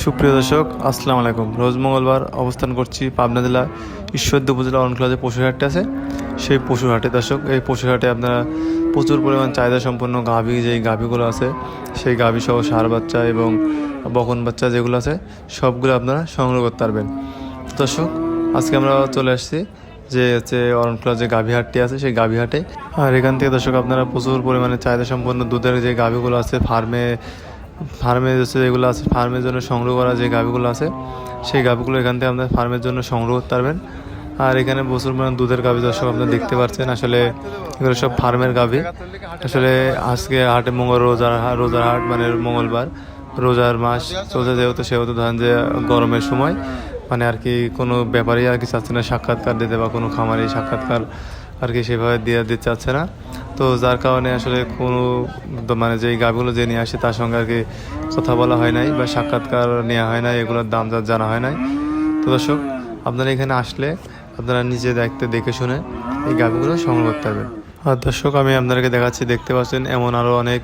সুপ্রিয় দর্শক, আসসালামু আলাইকুম। রোজ মঙ্গলবার অবস্থান করছি পাবনা জেলা ঈশ্বরদী উপজেলা অরণখোলা যে পশুর হাটটা আছে। সেই পশুর হাটে দর্শক, এই পশুর হাটে আপনারা প্রচুর পরিমাণ চাহিদা সম্পন্ন গাভী, যেই গাভীগুলো আছে, সেই গাভী সহ সার বাচ্চা এবং বকন বাচ্চা যেগুলো আছে, সবগুলো আপনারা সংগ্রহ করতে পারবেন। দর্শক, আজকে আমরা চলে আসছি যে হচ্ছে অরণখোলা যে গাভী হাটটি আছে, সেই গাভী হাটে। আর এখান থেকে দর্শক, আপনারা প্রচুর পরিমাণে চাহিদা সম্পন্ন দুধের যে গাভীগুলো আছে, ফার্মে ফার্মে হচ্ছে যেগুলো আছে, ফার্মের জন্য সংগ্রহ করা যে গাভিগুলো আছে, সেই গাভিগুলো এখান থেকে আপনার ফার্মের জন্য সংগ্রহ করতে পারবেন। আর এখানে প্রচুর পরিমাণ দুধের গাভি দর্শক আপনারা দেখতে পাচ্ছেন, আসলে এগুলো সব ফার্মের গাভি। আসলে আজকে হাটে মঙ্গল রোজার রোজার হাট মানে মঙ্গলবার, রোজার মাস চলছে যেহেতু, সেহেতু ধরেন যে গরমের সময় মানে আর কি কোনো ব্যাপারই আর কি চাচ্ছে না সাক্ষাৎকার দিতে বা কোনো খামারি সাক্ষাৎকার আর কি সেভাবে দিয়ে দিতে চাচ্ছে না। তো যার কারণে আসলে কোনো মানে যেই গাভিগুলো যে নিয়ে আসে তার সঙ্গে আর কি কথা বলা হয় নাই বা সাক্ষাৎকার নেওয়া হয় নাই, এগুলোর দাম যা জানা হয় নাই। তো দর্শক, আপনারা এখানে আসলে আপনারা নিজে দেখতে, দেখে শুনে এই গাভিগুলো সংগ্রহ করতে হবে আর দর্শক, আমি আপনাদেরকে দেখাচ্ছি, দেখতে পাচ্ছেন এমন আরও অনেক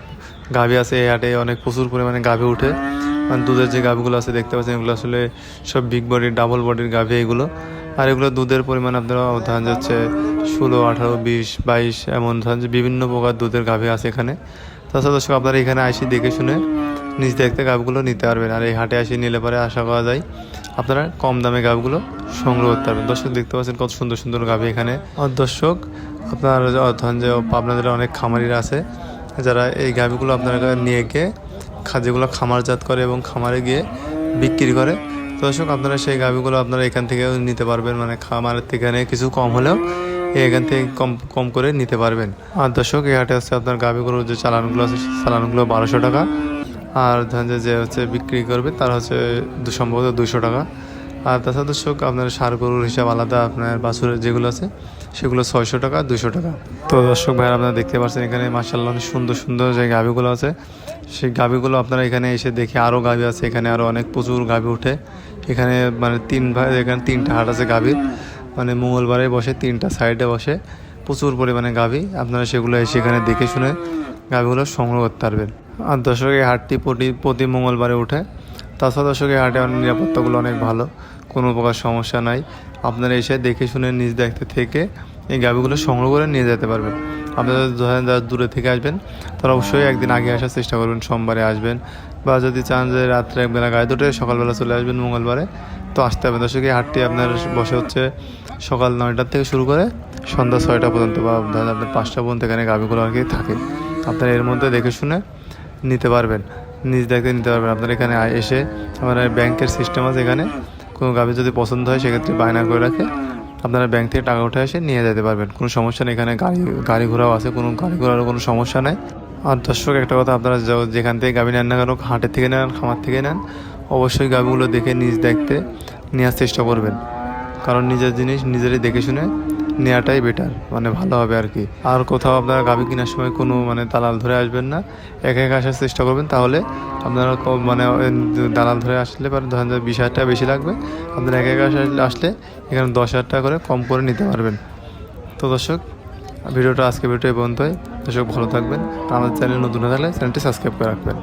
গাভি আছে এই হাটে, অনেক প্রচুর পরিমাণে গাভি উঠে। মানে দুধের যে গাভিগুলো আছে, দেখতে পাচ্ছেন এগুলো আসলে সব বিগ বডির ডাবল বডির গাভি এগুলো। আর এগুলো দুধের পরিমাণ আপনারা ধান যাচ্ছে ষোলো, আঠারো, বিশ, বাইশ, এমন ধরেন যে বিভিন্ন প্রকার দুধের গাভি আছে এখানে। তাছাড়া দর্শক, আপনারা এখানে আসি দেখে শুনে নিজ দেখতে গাভগুলো নিতে পারবেন। আর এই হাটে আসি নিলে পরে আশা করা যায় আপনারা কম দামে গাভগুলো সংগ্রহ করতে পারবেন। দর্শক, দেখতে পাচ্ছেন কত সুন্দর সুন্দর গাভি এখানে। আর দর্শক, আপনার ধরেন যে আপনাদের অনেক খামারিরা আছে, যারা এই গাভিগুলো আপনারা নিয়ে গিয়ে যেগুলো খামারজাত করে এবং খামারে গিয়ে বিক্রি করে। তো দর্শক, আপনারা সেই গাভিগুলো আপনারা এখান থেকেও নিতে পারবেন। মানে খামারের থেকে কিছু কম হলেও এখান থেকে কম কম করে নিতে পারবেন। আর দর্শক, এই হাটে আছে আপনার গাভিগুলোর যে চালানগুলো আছে চালানগুলো বারোশো টাকা। আর ধরেন যে হচ্ছে বিক্রি করবে, তার হচ্ছে সম্ভবত দুশো টাকা। আর তাছাড়া দর্শক, আপনার সার গরুর হিসাব আলাদা, আপনার বাছুরের যেগুলো আছে, সেগুলো ছয়শো টাকা দুশো টাকা। তো দর্শক ভাইয়ের, আপনারা দেখতে পাচ্ছেন এখানে মার্শাল্লাহ অনেক সুন্দর সুন্দর যে গাভিগুলো আছে, সেই গাভিগুলো আপনারা এখানে এসে দেখে আরও গাভি আছে, এখানে আরও অনেক প্রচুর গাভি উঠে এখানে মানে তিন ভাই, এখানে তিনটা হাট আছে গাভির। মানে মঙ্গলবারে বসে তিনটা সাইডে বসে প্রচুর পরিমাণে গাভি। আপনারা সেগুলো এসে এখানে দেখে শুনে গাভিগুলো সংগ্রহ করতে পারবেন। আর দর্শক, এই হাটটি প্রতি প্রতি মঙ্গলবারে উঠে তাছাড়া দর্শক এই হাটে নিরাপত্তাগুলো অনেক ভালো, কোনো প্রকার সমস্যা নাই। আপনারা এসে দেখে শুনে নিজ দেখতে থেকে এই গাভিগুলো সংগ্রহ করে নিয়ে যেতে পারবেন। আপনারা ধরেন যারা দূরে থেকে আসবেন, তারা অবশ্যই একদিন আগে আসার চেষ্টা করবেন, সোমবারে আসবেন। বা যদি চান যে রাত্রে একবেলা গায়ে দুটোয় সকালবেলা চলে আসবেন মঙ্গলবারে, তো আসতে হবে। দর্শক, এই হাটটি আপনার বসে হচ্ছে সকাল নয়টার থেকে শুরু করে সন্ধ্যা ছয়টা পর্যন্ত বা আপনার পাঁচটা পর্যন্ত এখানে গাভিগুলো আর কি থাকে। আপনারা এর মধ্যে দেখে শুনে নিতে পারবেন। নিজ দেখে নিতে পারবেন। আপনার এখানে এসে আমার ব্যাংকের সিস্টেম আছে এখানে। কোনো গাভি যদি পছন্দ হয়, সেক্ষেত্রে বায়না করে রাখে। আপনারা ব্যাংক থেকে টাকা উঠে এসে নিয়ে যেতে পারবেন। কোনো সমস্যা নেই, এখানে গাড়ি গাড়ি ঘোড়াও আছে, কোনো গাড়ি ঘোড়ারও কোনো সমস্যা নেই। আর দর্শক, একটা কথা আপনারা যেখান থেকে গাভি নেন না কেন, হাটের থেকে নেন, খামার থেকে নেন, অবশ্যই গাভিগুলো দেখে নিজ দেখতে নেওয়ার চেষ্টা করবেন। কারণ নিজের জিনিস নিজেরই দেখে শুনে নেওয়াটাই বেটার মানে ভালো হবে আর কি। আর কোথাও আপনারা গাভি কেনার সময় কোনো মানে দালাল ধরে আসবেন না, একা একা আসার চেষ্টা করবেন, তাহলে আপনারা মানে দালাল ধরে আসলে পরে ধরেন বিশ হাজার টাকা বেশি লাগবে, আপনারা একা একা আসলে- এখানে দশ হাজার টাকা করে কম করে নিতে পারবেন। তো দর্শক, ভিডিওটা আজকে ভিডিও পর্যন্তই। দর্শক ভালো থাকবেন আমাদের চ্যানেল নতুন হয়ে থাকলে চ্যানেলটি সাবস্ক্রাইব করে রাখবেন।